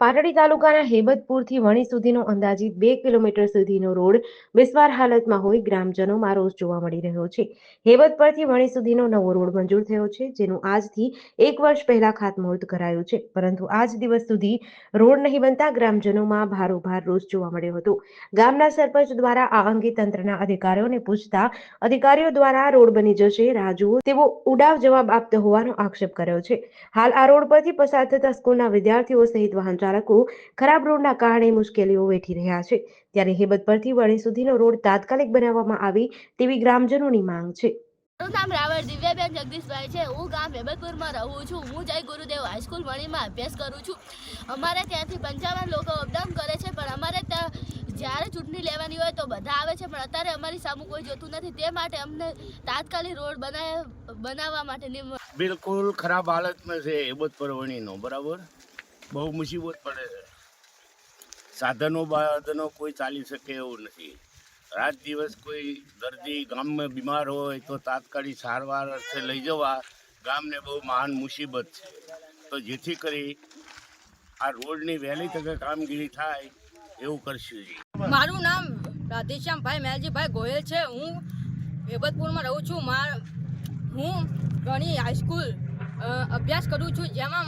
પાટડી તાલુકાના હેબતપુરથી વણી સુધીનો અંદાજિત બે કિલોમીટર સુધીનો રોડ બિસ્વાર હાલતમાં હોય ગ્રામજનોમાં રોષ જોવા મળી રહ્યો છે. હેબત વણી સુધીનો નવો રોડ મંજૂર થયો છે, જેનું આજથી એક વર્ષ પહેલા ખાતમુહૂર્ત કરાયું છે. પરંતુ આજ દિવસ સુધી રોડ નહીં બનતા ગ્રામજનોમાં ભારોભાર રોષ જોવા મળ્યો હતો. ગામના સરપંચ દ્વારા આ અંગે તંત્રના અધિકારીઓને પૂછતા અધિકારીઓ દ્વારા રોડ બની જશે રાહ જુઓ તેવો ઉડાવ જવાબ આપતો હોવાનો આક્ષેપ કર્યો છે. હાલ આ રોડ પરથી પસાર થતા સ્કૂલના વિદ્યાર્થીઓ સહિત વાહન ચાલકો ખરાબ રોડના કારણે મુશ્કેલીઓ વેઠી રહ્યા છે. ત્યારે હેબત પરથી વણી સુધીનો રોડ તાત્કાલિક બનાવવામાં આવે તેવી ગ્રામજનોની માંગ છે. મારું નામ રાવળ દિવ્યાબેન જગદીશભાઈ છે. હું ગામ હેબતપુરમાં રહું છું. હું જય ગુરુદેવ હાઈસ્કૂલ વણીમાં અભ્યાસ કરું છું. અમારે ત્યાંથી પંચાવન લોકો અપડાઉન કરે છે પણ અમારે ત્યાં જ્યારે ચૂંટણી લેવાની હોય તો બધા આવે છે પણ અત્યારે અમારી સામુ કોઈ જોતું નથી. તે માટે અમને તાત્કાલિક રોડ બનાવ બનાવવા માટે બિલકુલ ખરાબ હાલતમાં છે હેબત પરવણીનો બરાબર? બહુ મુસીબત પડે છે. સાધનો બાધનો કોઈ ચાલી શકે એવું નથી. રાત દિવસ કોઈ દર્દી ગામમાં બીમાર હોય તો તાત્કાલિક સારવાર અર્થે લઈ જવા ગામને બહુ મહાન મુસીબત છે. તો જેથી કરી આ રોડની વહેલી તકે કામગીરી થાય એવું કરશું મારું નામ રાધેશ્યામભાઈ મેલજીભાઈ ગોયલ છે. હું હેબતપુરમાં રહું છું. હું ઘણી હાઈસ્કૂલ અભ્યાસ કરું છું. જેમાં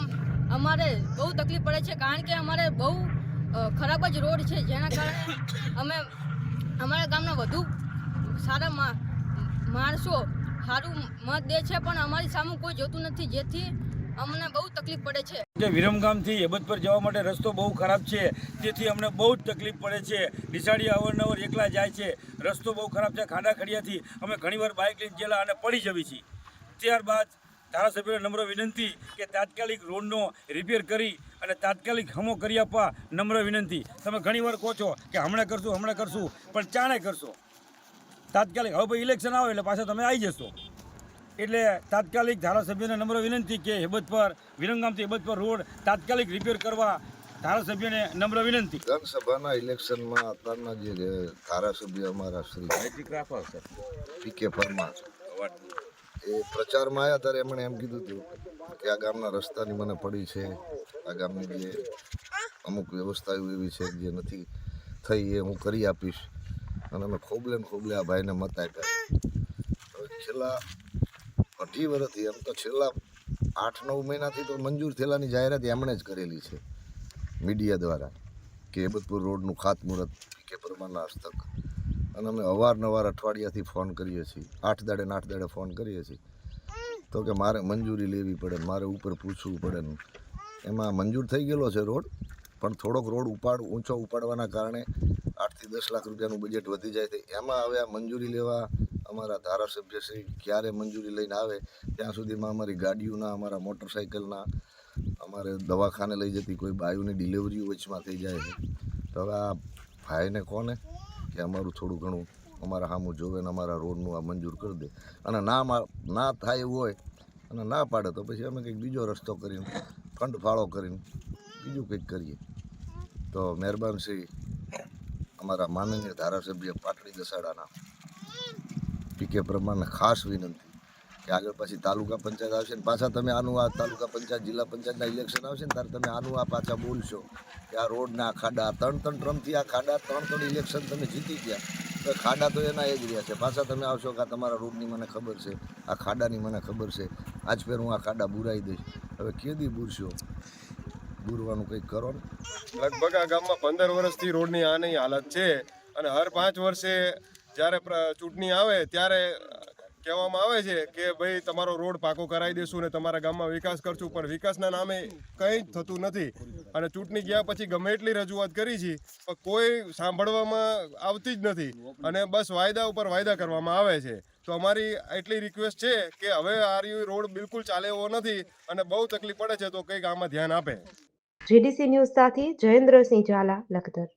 અમારે બહુ તકલીફ પડે છે, કારણ કે અમારે બહુ ખરાબ જ રોડ છે, જેના કારણે અમે અમારા ગામના વધુ સારા માણસો સારું મત દે છે, પણ અમારી સામે કોઈ જોતું નથી, જેથી અમને બહુ તકલીફ પડે છે. જે વિરમગામથી હેબત પર જવા માટે રસ્તો બહુ ખરાબ છે, તેથી અમને બહુ જ તકલીફ પડે છે. નિશાળી અવારનવાર એકલા જાય છે, રસ્તો બહુ ખરાબ છે, ખાડા ખડિયાથી અમે ઘણીવાર બાઇક લઈને ગયેલા અને પડી જવી છીએ. ત્યારબાદ ધારાસભ્યોને નમ્ર વિનંતી કે તાત્કાલિક રોડનો રિપેર કરી અને તાત્કાલિક હમો કરી આપવા નમ્ર વિનંતી. તમે ઘણીવાર કહો છો કે હમણાં કરશું હમણાં કરશું પણ ચાણે કરશો. તાત્કાલિક હવે ભાઈ ઇલેક્શન આવે એટલે પાછા તમે આવી જશો. એટલે તાત્કાલિક ધારાસભ્યને નમ્ર વિનંતી કે હેબત પર વિરંગામથી હેબત પર રોડ તાત્કાલિક રિપેર કરવા ધારાસભ્યને નમ્ર વિનંતી. વિધાનસભાના ઇલેક્શનમાં અત્યારના જે ધારાસભ્ય અમારા શ્રી પી કે પરમાર. એ પ્રચારમાં આવ્યા ત્યારે એમણે એમ કીધું હતું કે આ ગામના રસ્તાની મને પડી છે. આ ગામની જે અમુક વ્યવસ્થાઓ એવી છે જે નથી થઈ એ હું કરી આપીશ. અને અમે ખોબલે ને ખોબલે આ ભાઈને મત આપ્યા. છેલ્લા અઢી વર્ષથી એમ તો છેલ્લા આઠ નવ મહિનાથી તો મંજૂર થયેલાની જાહેરાત એમણે જ કરેલી છે. મીડિયા દ્વારા. કે હેબતપુર રોડનું ખાતમુહૂર્ત કે પરમારના હસ્તક. અને અમે અવારનવાર અઠવાડિયાથી ફોન કરીએ છીએ. આઠ દાડે ને આઠ દાડે ફોન કરીએ છીએ. તો કે મારે મંજૂરી લેવી પડે મારે ઉપર પૂછવું પડે એમાં મંજૂર થઈ ગયેલો છે રોડ, પણ થોડોક રોડ ઉપાડ, ઊંચો ઉપાડવાના કારણે આઠથી દસ લાખ રૂપિયાનું બજેટ વધી જાય છે. એમાં હવે આ મંજૂરી લેવા અમારા ધારાસભ્યશ્રી ક્યારે મંજૂરી લઈને આવે, ત્યાં સુધીમાં અમારી ગાડીઓના, અમારા મોટરસાઇકલના, અમારે દવાખાને લઈ જતી કોઈ બાયુની ડિલિવરી વચમાં થઈ જાય છે. તો હવે આ ભાઈને કોને? કે અમારું થોડું ઘણું અમારા સામું જોવે ને અમારા રોડનું આ મંજૂર કરી દે. અને ના ના થાય એવું હોય અને ના પાડે તો પછી અમે કંઈક બીજો રસ્તો કરીને ફંડ ફાળો કરીને બીજું કંઈક કરીએ. તો મહેરબાન શ્રી અમારા માનનીય ધારાસભ્ય પાટડી દસાડાના. પી કે પ્રમાણે ખાસ વિનંતી. કે આગળ પછી તાલુકા પંચાયત આવશે ને પાછા તમે આનું આ તાલુકા પંચાયત, જિલ્લા પંચાયતના ઇલેક્શન આવશે ને ત્યારે તમે આનું આ પાછા બોલશો કે આ રોડના ખાડા ત્રણ ત્રણ ટ્રમથી આ ખાડા ત્રણ ત્રણ ઇલેક્શન તમે જીતી ગયા. તો ખાડા તો એના એ જ રહ્યા છે. પાછા તમે આવશો કે આ તમારા રોડની મને ખબર છે, આ ખાડાની મને ખબર છે. આજ ફેર હું આ ખાડા બુરાઈ દઈશ. હવે કેદી બુરશો? બુરવાનું કંઈક કરો ને. લગભગ આ ગામમાં પંદર વર્ષથી રોડની આની હાલત છે અને હર પાંચ વર્ષે જ્યારે ચૂંટણી આવે ત્યારે કહેવામાં આવે છે કે ભાઈ તમારો રોડ પાકો કરાવી દેશું ને તમારા ગામમાં વિકાસ કરશું, પણ વિકાસના નામે કંઈ જ થતું નથી. અને ચૂંટણી ગયા પછી ગમે એટલી રજૂઆત કરી છે, પણ કોઈ સાંભળવામાં આવતી જ નથી. અને બસ વાયદા ઉપર વાયદા કરવામાં આવે છે. તો અમારી એટલી રિક્વેસ્ટ છે કે હવે આ રોડ બિલકુલ ચાલે એવો નથી અને બહુ તકલીફ પડે છે તો કંઈક આમાં ધ્યાન આપે. જીડીસી ન્યૂઝ સાથે જયેન્દ્રસિંહ ઝાલા, લખતર.